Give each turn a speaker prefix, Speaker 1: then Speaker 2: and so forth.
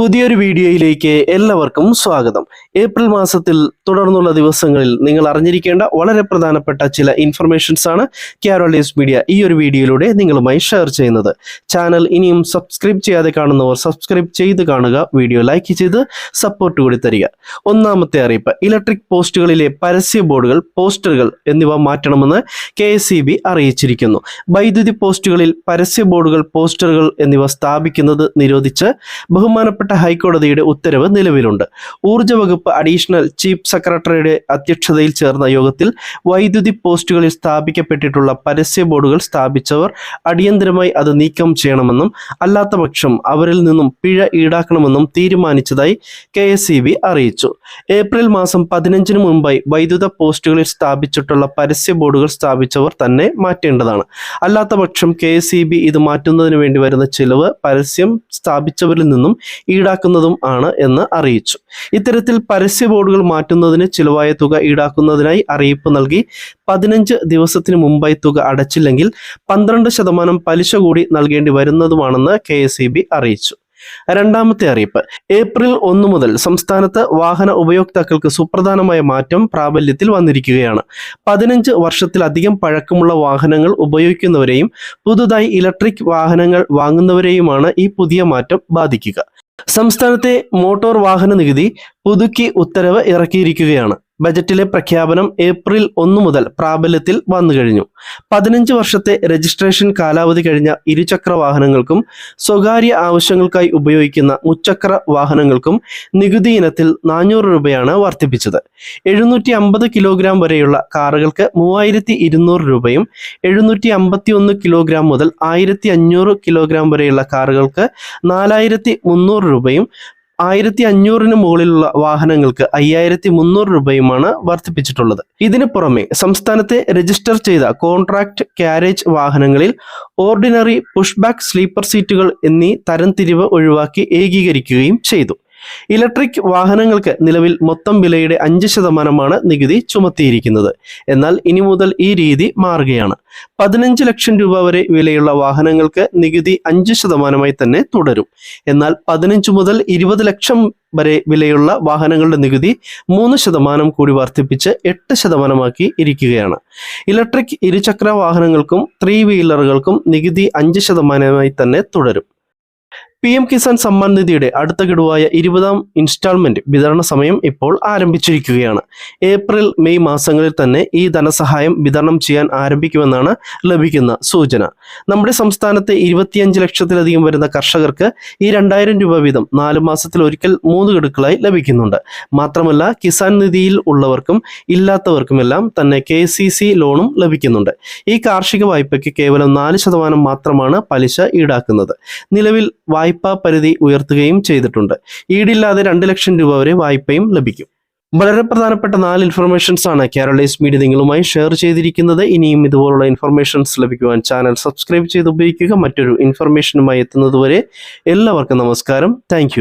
Speaker 1: പുതിയൊരു വീഡിയോയിലേക്ക് എല്ലാവർക്കും സ്വാഗതം. ഏപ്രിൽ മാസത്തിൽ തുടർന്നുള്ള ദിവസങ്ങളിൽ നിങ്ങൾ അറിഞ്ഞിരിക്കേണ്ട വളരെ പ്രധാനപ്പെട്ട ചില ഇൻഫർമേഷൻസ് ആണ് ക്യാരോളീസ് മീഡിയ ഈ ഒരു വീഡിയോയിലൂടെ നിങ്ങളുമായി ഷെയർ ചെയ്യുന്നത്. ചാനൽ ഇനിയും സബ്സ്ക്രൈബ് ചെയ്യാതെ കാണുന്നവർ സബ്സ്ക്രൈബ് ചെയ്ത് കാണുക വീഡിയോ ലൈക്ക് ചെയ്ത് സപ്പോർട്ട് കൂടി തരിക. ഒന്നാമത്തെ അറിയിപ്പ് ഇലക്ട്രിക് പോസ്റ്റുകളിലെ പരസ്യ ബോർഡുകൾ പോസ്റ്ററുകൾ എന്നിവ മാറ്റണമെന്ന് കെ അറിയിച്ചിരിക്കുന്നു. വൈദ്യുതി പോസ്റ്റുകളിൽ പരസ്യ ബോർഡുകൾ പോസ്റ്ററുകൾ എന്നിവ സ്ഥാപിക്കുന്നത് നിരോധിച്ച് ബഹുമാനപ്പെട്ട ഹൈക്കോടതിയുടെ ഉത്തരവ് നിലവിലുണ്ട്. ഊർജ വകുപ്പ് അഡീഷണൽ ചീഫ് സെക്രട്ടറിയുടെ അധ്യക്ഷതയിൽ ചേർന്ന യോഗത്തിൽ വൈദ്യുതി പോസ്റ്റുകളിൽ സ്ഥാപിക്കപ്പെട്ടിട്ടുള്ള പരസ്യ ബോർഡുകൾ സ്ഥാപിച്ചവർ അടിയന്തരമായി അത് നീക്കം ചെയ്യണമെന്നും അല്ലാത്തപക്ഷം അവരിൽ നിന്നും പിഴ ഈടാക്കണമെന്നും തീരുമാനിച്ചതായി കെ അറിയിച്ചു. ഏപ്രിൽ മാസം പതിനഞ്ചിന് മുമ്പായി വൈദ്യുത പോസ്റ്റുകളിൽ സ്ഥാപിച്ചിട്ടുള്ള പരസ്യ ബോർഡുകൾ സ്ഥാപിച്ചവർ തന്നെ മാറ്റേണ്ടതാണ്. അല്ലാത്തപക്ഷം കെ ഇത് മാറ്റുന്നതിന് വേണ്ടി വരുന്ന ചിലവ് പരസ്യം സ്ഥാപിച്ചവരിൽ നിന്നും ഈടാക്കുന്നതും ആണ് എന്ന് അറിയിച്ചു. ഇത്തരത്തിൽ പരസ്യ ബോർഡുകൾ മാറ്റുന്നതിന് ചിലവായ തുക ഈടാക്കുന്നതിനായി അറിയിപ്പ് നൽകി പതിനഞ്ച് ദിവസത്തിന് മുമ്പായി തുക അടച്ചില്ലെങ്കിൽ പന്ത്രണ്ട് ശതമാനം പലിശ കൂടി നൽകേണ്ടി വരുന്നതുമാണെന്ന് കെ അറിയിച്ചു. രണ്ടാമത്തെ അറിയിപ്പ്. ഏപ്രിൽ ഒന്ന് മുതൽ സംസ്ഥാനത്ത് വാഹന ഉപയോക്താക്കൾക്ക് സുപ്രധാനമായ മാറ്റം പ്രാബല്യത്തിൽ വന്നിരിക്കുകയാണ്. പതിനഞ്ച് വർഷത്തിലധികം പഴക്കമുള്ള വാഹനങ്ങൾ ഉപയോഗിക്കുന്നവരെയും പുതുതായി ഇലക്ട്രിക് വാഹനങ്ങൾ വാങ്ങുന്നവരെയുമാണ് ഈ പുതിയ മാറ്റം ബാധിക്കുക. സംസ്ഥാനത്തെ മോട്ടോർ വാഹന നികുതി പുതുക്കി ഉത്തരവ് ഇറക്കിയിരിക്കുകയാണ്. ബജറ്റിലെ പ്രഖ്യാപനം ഏപ്രിൽ ഒന്ന് മുതൽ പ്രാബല്യത്തിൽ വന്നു കഴിഞ്ഞു. പതിനഞ്ച് വർഷത്തെ രജിസ്ട്രേഷൻ കാലാവധി കഴിഞ്ഞ ഇരുചക്ര വാഹനങ്ങൾക്കും സ്വകാര്യ ആവശ്യങ്ങൾക്കായി ഉപയോഗിക്കുന്ന മുച്ചക്ര വാഹനങ്ങൾക്കും നികുതി ഇനത്തിൽ നാനൂറ് രൂപയാണ് വർദ്ധിപ്പിച്ചത്. എഴുന്നൂറ്റി അമ്പത് കിലോഗ്രാം വരെയുള്ള കാറുകൾക്ക് മൂവായിരത്തി ഇരുന്നൂറ് രൂപയും എഴുന്നൂറ്റി അമ്പത്തി ഒന്ന് കിലോഗ്രാം മുതൽ ആയിരത്തി അഞ്ഞൂറ് കിലോഗ്രാം വരെയുള്ള കാറുകൾക്ക് നാലായിരത്തി മുന്നൂറ് രൂപയും ആയിരത്തി അഞ്ഞൂറിന് മുകളിലുള്ള വാഹനങ്ങൾക്ക് അയ്യായിരത്തി മുന്നൂറ് രൂപയുമാണ് വർദ്ധിപ്പിച്ചിട്ടുള്ളത്. ഇതിനു പുറമെ സംസ്ഥാനത്തെ രജിസ്റ്റർ ചെയ്ത കോൺട്രാക്ട് ക്യാരേജ് വാഹനങ്ങളിൽ ഓർഡിനറി പുഷ്ബാക്ക് സ്ലീപ്പർ സീറ്റുകൾ എന്നീ തരംതിരിവ് ഒഴിവാക്കി ഏകീകരിക്കുകയും ചെയ്തു. ഇലക്ട്രിക് വാഹനങ്ങൾക്ക് നിലവിൽ മൊത്തം വിലയുടെ അഞ്ച് ശതമാനമാണ് നികുതി ചുമത്തിയിരിക്കുന്നത്. എന്നാൽ ഇനി മുതൽ ഈ രീതി മാറുകയാണ്. പതിനഞ്ച് ലക്ഷം രൂപ വരെ വിലയുള്ള വാഹനങ്ങൾക്ക് നികുതി അഞ്ച് ശതമാനമായി തന്നെ തുടരും. എന്നാൽ പതിനഞ്ച് മുതൽ ഇരുപത് ലക്ഷം വരെ വിലയുള്ള വാഹനങ്ങളുടെ നികുതി മൂന്ന് ശതമാനം കൂടി വർദ്ധിപ്പിച്ച് എട്ട് ശതമാനമാക്കി ഇരിക്കുകയാണ്. ഇലക്ട്രിക് ഇരുചക്ര വാഹനങ്ങൾക്കും ത്രീ വീലറുകൾക്കും നികുതി അഞ്ച് ശതമാനമായി തന്നെ തുടരും. പി എം കിസാൻ സമ്മാൻ നിധിയുടെ അടുത്ത ഗഡുവായ ഇരുപതാം ഇൻസ്റ്റാൾമെന്റ് വിതരണ സമയം ഇപ്പോൾ ആരംഭിച്ചിരിക്കുകയാണ്. ഏപ്രിൽ മെയ് മാസങ്ങളിൽ തന്നെ ഈ ധനസഹായം വിതരണം ചെയ്യാൻ ആരംഭിക്കുമെന്നാണ് ലഭിക്കുന്ന സൂചന. നമ്മുടെ സംസ്ഥാനത്തെ ഇരുപത്തിയഞ്ച് ലക്ഷത്തിലധികം വരുന്ന കർഷകർക്ക് ഈ രണ്ടായിരം രൂപ വീതം നാല് മാസത്തിൽ ഒരിക്കൽ മൂന്ന് ഗഡുക്കളായി ലഭിക്കുന്നുണ്ട്. മാത്രമല്ല കിസാൻ നിധിയിൽ ഉള്ളവർക്കും ഇല്ലാത്തവർക്കുമെല്ലാം തന്നെ കെ ലോണും ലഭിക്കുന്നുണ്ട്. ഈ കാർഷിക വായ്പയ്ക്ക് കേവലം നാല് ശതമാനം മാത്രമാണ് പലിശ ഈടാക്കുന്നത്. നിലവിൽ വായ്പാ പരിധി ഉയർത്തുകയും ചെയ്തിട്ടുണ്ട്. ഈടില്ലാതെ രണ്ട് ലക്ഷം രൂപ വരെ വായ്പയും ലഭിക്കും. വളരെ പ്രധാനപ്പെട്ട നാല് ഇൻഫർമേഷൻസ് ആണ് കേരളീസ് മീഡിയ നിങ്ങളുമായി ഷെയർ ചെയ്തിരിക്കുന്നത്. ഇനിയും ഇതുപോലുള്ള ഇൻഫർമേഷൻസ് ലഭിക്കുവാൻ ചാനൽ സബ്സ്ക്രൈബ് ചെയ്ത് ഉപയോഗിക്കുക. മറ്റൊരു ഇൻഫർമേഷനുമായി എത്തുന്നതുവരെ എല്ലാവർക്കും നമസ്കാരം. താങ്ക്